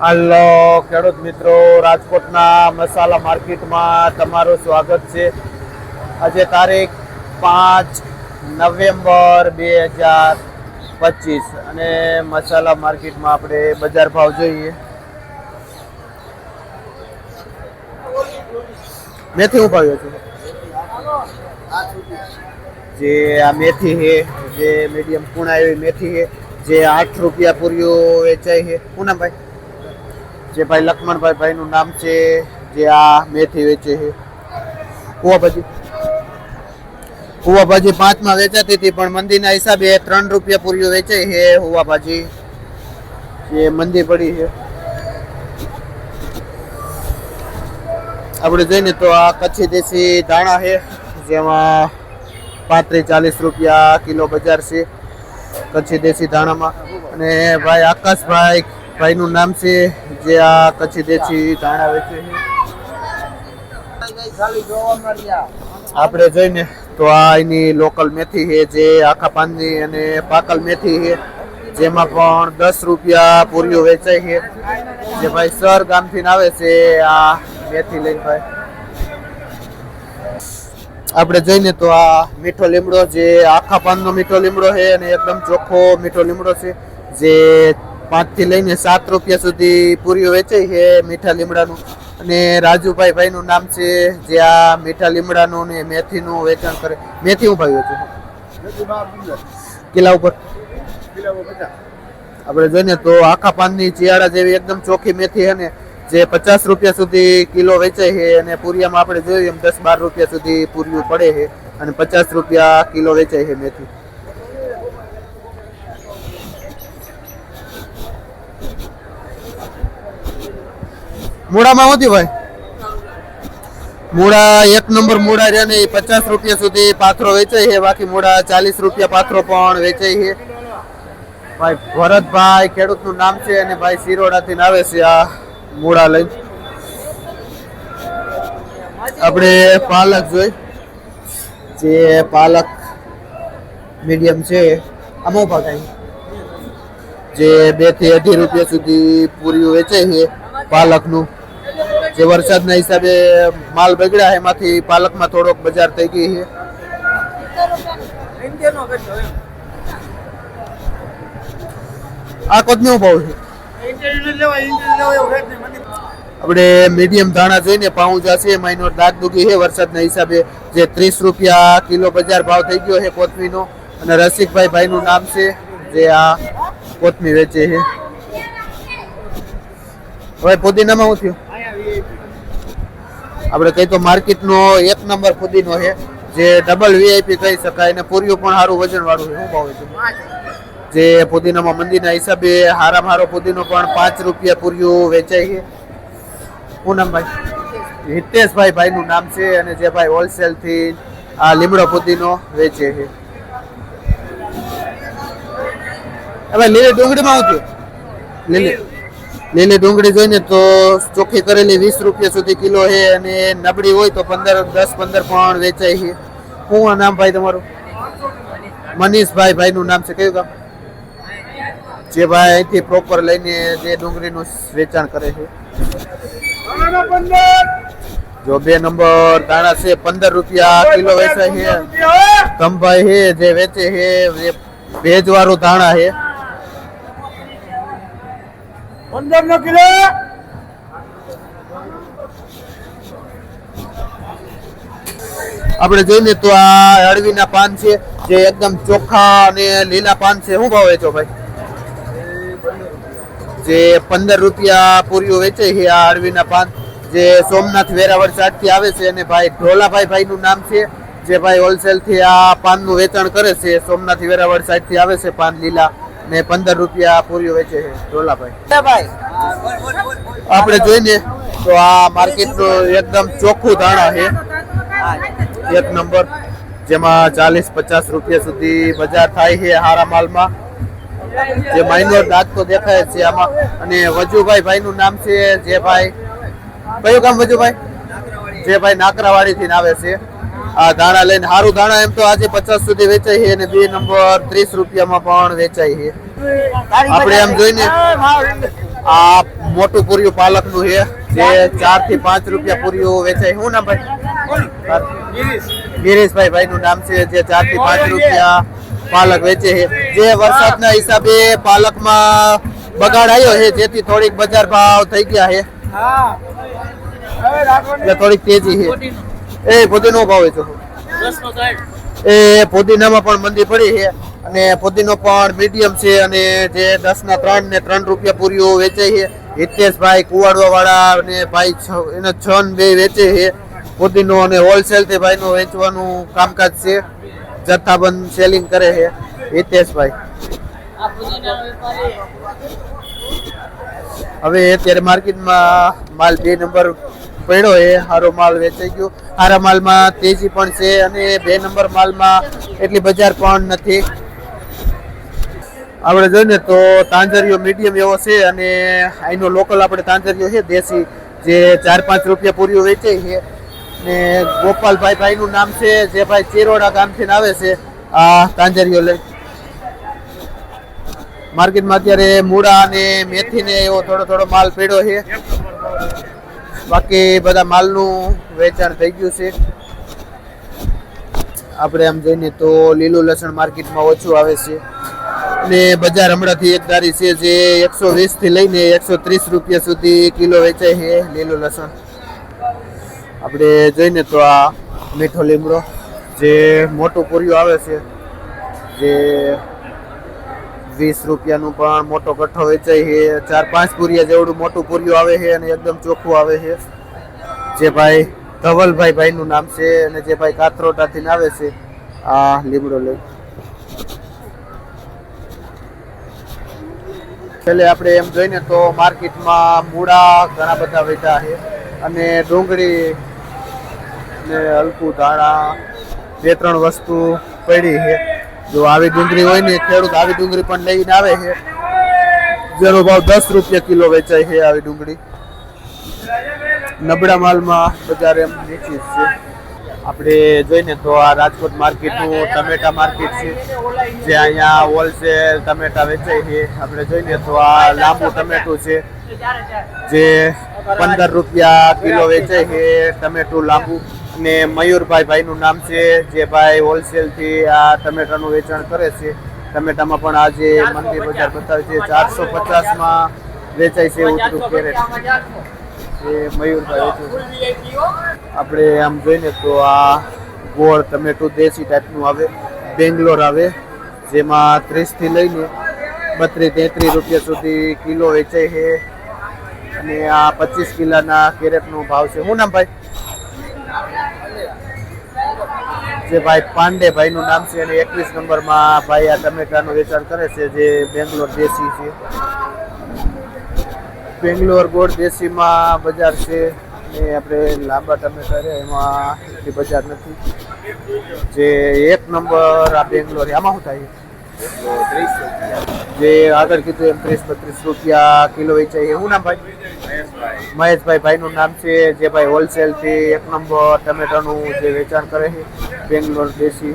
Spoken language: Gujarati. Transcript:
હાલો, ખેડૂત મિત્રો, રાજકોટના મસાલા માર્કેટમાં તમારું સ્વાગત છે. આજે તારીખ પાંચ નવેમ્બર બે હજાર પચીસ અને મસાલા માર્કેટમાં આપણે બજાર ભાવ જોઈએ. મેથી હું ભાવ્યો છું? જે આ મેથી છે, જે મીડિયમ કુણા એવી મેથી છે, જે આઠ રૂપિયા પૂરીઓ વેચાય છે. પૂનમભાઈ નામ ભાઈ? જે ભાઈ લક્ષ્મણભાઈ ભાઈનું નામ છે, જે આ મેથી વેચે છે. કુવાભાજી. કુવાભાજી પાંચમાં વેચાતી હતી, પણ મંદીના હિસાબે ત્રણ રૂપિયા પૂરીઓ વેચાઈ છે હુવાભાજી જે મંદી પડી છે. આપણે જોઈએ ને તો આ કચ્છી દેશી દાણા છે, જેમાં પાંત્રીસ ચાલીસ રૂપિયા કિલો બજાર છે કચ્છી દેશી દાણામાં અને ભાઈ આકાશભાઈ ભાઈનું નામ છે, જે આ કચ્છી દેશી ધાણા વેચે છે. આપણે જોઈને તો આ એની લોકલ મેથી છે, જે આખા પાનની અને પાકલ મેથી છે, જેમાં પણ દસ રૂપિયા પૂરીઓ વેચાય છે. જે ભાઈ સર ગામથી આવે છે, આ મેથી લઈને ભાઈ. આપણે જોઈને તો આ મીઠો લીમડો જે આખા પાનનો મીઠો લીમડો છે અને એકદમ ચોખ્ખો મીઠો લીમડો છે, જે પાંચથી લઈને સાત રૂપિયા સુધી પૂરીઓ વેચાય છે મીઠા લીમડાનું. અને રાજુભાઈ ભાઈનું નામ છે, જે આ મીઠા લીમડાનું ને મેથીનું વેચાણ કરે. મેથી હું ભાઈ વેચું કિલ્લા ઉપર. આપણે જોઈએ તો આખા પાનની ચિયાળા જેવી એકદમ ચોખ્ખી મેથી છે ને જે પચાસ રૂપિયા સુધી કિલો વેચાય છે અને પૂરિયામાં આપણે જોઈએ એમ દસ બાર રૂપિયા સુધી પૂરિયું પડે છે અને પચાસ રૂપિયા કિલો વેચાય છે મેથી. મૂળામાં શું ભાઈ મૂળા, એક નંબર મૂળા રહ્યા ને પચાસ રૂપિયા સુધી પાથરો વેચાય છે, બાકી મૂળા ચાલીસ રૂપિયા પાથરો પણ વેચાય છે. ભાઈ ભરતભાઈ ખેડૂતનું નામ છે અને ભાઈ સિરોડાથી આવે છે આ મૂળા લઈ આપણે પાલક જોઈ. જે પાલક મીડિયમ છે અમુક ભાવ જે બેથી અઢી રૂપિયા સુધી પૂરી વેચે છે પાલકનું. જે વરસાદના હિસાબે માલ બગડ્યા એમાંથી પાલકમાં થોડોક બજાર થઈ ગઈ છે. આ કોથમીનો ભાવ છે? આપણે મીડિયમ ધાણા જોઈને પાઉંજા છે મહિનો દાગ દુખી છે, વરસાદના હિસાબે જે ત્રીસ રૂપિયા કિલો બજાર ભાવ થઈ ગયો છે કોથમીનો. અને રસિકભાઈ ભાઈનું નામ છે, જે આ કોથમી વેચે છે. હવે પુદીનામાં હું થયું? આપણે કહી તો માર્કેટનો એક નંબર પુદીનો છે, જે ડબલ વીઆઈપી કહી શકાય અને પૂર્યું પણ સારું વજનવાળું શું ભાવ છે? જે પુદીનામાં મંદીના હિસાબે હારામાં હારો પુદીનો પણ પાંચ રૂપિયા પૂર્યું વેચાય છે. પૂનમભાઈ હિતેશભાઈ ભાઈનું નામ છે અને જે ભાઈ હોલસેલથી આ લીમડો પુદીનો વેચે છે. હવે લીલી ડુંગળીમાં આવતું લીલી. લીલી ડુંગળી જોઈને તો ચોખ્ખી કરેલી વીસ રૂપિયા સુધી કિલો છે અને નબળી હોય તો પંદર, દસ, પંદર પણ વેચાય છે. શું નામ ભાઈ તમારું? મનીષભાઈ ભાઈનું નામ છે. કયું ગામ? જે ભાઈ અહીંથી પ્રોપર લઈને જે ડુંગળીનું વેચાણ કરે છે. જો બે નંબર દાણા છે, પંદર રૂપિયા કિલો વેચાય છે. તમભાઈ છે, જે વેચે છે ભેજ વાળું દાણા છે. પંદર નો કિલો. આપણે જોઈએ તો આ અળવીના પાન છે, જે એકદમ ચોખ્ખા અને લીલા પાન છે. શું ભાવ વેચો ભાઈ? જે પંદર રૂપિયા પૂરીઓ વેચે છે આ અળવીના પાન. જે સોમનાથ વેરાવળ સાઈડથી આવે છે અને ભાઈ ઢોલાભાઈ ભાઈનું નામ છે, જે ભાઈ હોલસેલથી આ પાનનું વેચાણ કરે છે. સોમનાથ વેરાવળ સાઈડથી આવે છે પાન લીલા. ને પંદર રૂપિયા પૂરીઓ વેચે છે ઢોલાભાઈ. આપણે જોઈને તો આ માર્કેટ એકદમ ચોખ્ખું ધાણા છે. એક નંબર જેમાં ચાલીસ પચાસ રૂપિયા સુધી બજાર થાય છે હારા માલમાં. જે માઇનોર દાંત તો દેખાય છે આમાં. અને વજુભાઈ ભાઈનું નામ છે જે ભાઈ. કયું કામ વજુભાઈ? જે ભાઈ નાકરાવાડી થી આવે છે. આ ધાણા લઈને સારું ધાણા એમ તો આજે પચાસ સુધી વેચાય છે અને બે નંબર ત્રીસ રૂપિયામાં પણ વેચાય છે. આપણે એમ જોઈને આ મોટું પૂર્યું પાલકનું છે. જે ચારથી પાંચ રૂપિયા પૂર્યું વેચાય શું નામ ભાઈ? ગિરીશભાઈ ભાઈ નું નામ છે જે ચારથી પાંચ રૂપિયા પાલક વેચે છે. જે વરસાદના હિસાબે પાલકમાં બગાડ આવ્યો છે જેથી થોડીક બજાર ભાવ થઈ ગયા છે. હા. એટલે થોડીક તેજી છે. એ પુદીનો ભાવ વેચો એ પુદીનામાં પણ મંદી પડી છે અને પુદીનો પણ મીડિયમ છે અને જે દસ ના ત્રણ ને ત્રણ રૂપિયા પૂરીઓ વેચાય છે. હિતેશભાઈ કુવાડવા વાળા અને ભાઈ એને છ ને બે વેચે છે. પુદીનો અને હોલસેલથી ભાઈ નું વેચવાનું કામકાજ છે. જથ્થાબંધ સેલિંગ કરે છે. હિતેશભાઈ. હવે અત્યારે માર્કેટમાં માલ બે નંબર પડ્યો એ સારો માલ વેચાઈ ગયો. સારા માલમાં તેજી પણ છે અને બે નંબર માલમાં એટલી બજાર પણ નથી. આપણે જોઈએ તો તાંજરીઓ મીડિયમ એવો છે અને અહીંનો લોકલ આપણે તાંજરિયો છે, દેશી, જે ચાર પાંચ રૂપિયા પૂરીઓ વેચાય છે. ને ગોપાલભાઈ ભાઈનું નામ છે, જે ભાઈ ચેરોડા ગામથી આવે છે, આ તાંજરિયો લઈ. માર્કેટમાં અત્યારે મૂળા અને મેથી ને એવો થોડો થોડો માલ પડ્યો છે. બાકી બધા માલનું વેચાણ થઈ ગયું છે. આપણે આમ જોઈને તો લીલું લસણ માર્કેટમાં ઓછું આવે છે. ને બજાર હમણાંથી એક દારી છે જે એકસો વીસથી લઈને એકસો ત્રીસ રૂપિયા સુધી કિલો વેચાય છે લીલું લસણ. આપણે જોઈને તો આ મીઠો લીમડો જે મોટું પૂર્યું આવે છે, જે વીસ રૂપિયાનું પણ મોટો કઠ્ઠો વેચાય છે. ચાર પાંચ પૂરિયા જેવડું મોટું પૂરિયું આવે છે અને એકદમ ચોખ્ખું આવે છે. જે ભાઈ ધવલભાઈ ભાઈનું નામ છે અને જે ભાઈ કાતરોટાથી આવે છે, આ લીમડો લઈ. છેલ્લે આપણે એમ જોઈને તો માર્કેટમાં મૂળા ઘણા બધા વેચા છે અને ડુંગળી ને હલકું ધાણા, બે ત્રણ વસ્તુ પડી છે. જો આવી ડુંગળી હોય ને, ખેડૂત આવી ડુંગળી પણ લઈને આવે છે. જેનો ભાવ દસ રૂપિયા કિલો વેચાય છે આવી ડુંગળી. નબળા માલમાં બજાર એમ નીચી છે. આપણે જોઈને તો આ રાજકોટ માર્કેટનું ટમેટા માર્કેટ છે. જે અહીંયા હોલસેલ ટમેટા વેચાય છે. આપણે જોઈને તો આ લાંબુ ટમેટું છે. જે પંદર રૂપિયા કિલો વેચાય છે ટમેટું લાંબુ. ને મયુરભાઈ ભાઈનું નામ છે, જે ભાઈ હોલસેલથી આ ટમેટાનું વેચાણ કરે છે. ટમેટામાં પણ આજે મંદિર બજાર બતાવે છે. ચારસો પચાસમાં વેચાય છે ઉતરું કેરેટ એ મયુરભાઈ વેચે આપણે આમ જોઈને તો આ ગોળ ટમેટું દેશી ટાઈપનું આવે, બેંગ્લોર આવે, જેમાં ત્રીસથી લઈને બત્રીસ તેત્રીસ રૂપિયા સુધી કિલો વેચાય છે. અને આ પચીસ કિલોના કેરેટનો ભાવ છે. શું નામ ભાઈ? જે ભાઈ પાંડે ભાઈનું નામ છે અને એકવીસ નંબરમાં ભાઈ આ ટમેટાનું વેચાણ કરે છે, જે બેંગ્લોર દેશી છે. બેંગ્લોર ગોળ દેશીમાં બજાર છે ને આપણે લાંબા ટમેટા છે એમાં એટલી બજાર નથી. જે એક નંબર આ બેંગ્લોર. આમાં શું થાય? જે આગળ કીધું એમ ત્રીસ બત્રીસ રૂપિયા કિલો વેચાય, એવું નામ ભાઈ? મહેશભાઈ ભાઈનું નામ છે, જે ભાઈ હોલસેલથી એક નંબર ટમેટાનું જે વેચાણ કરે છે, બેંગ્લોર દેશી.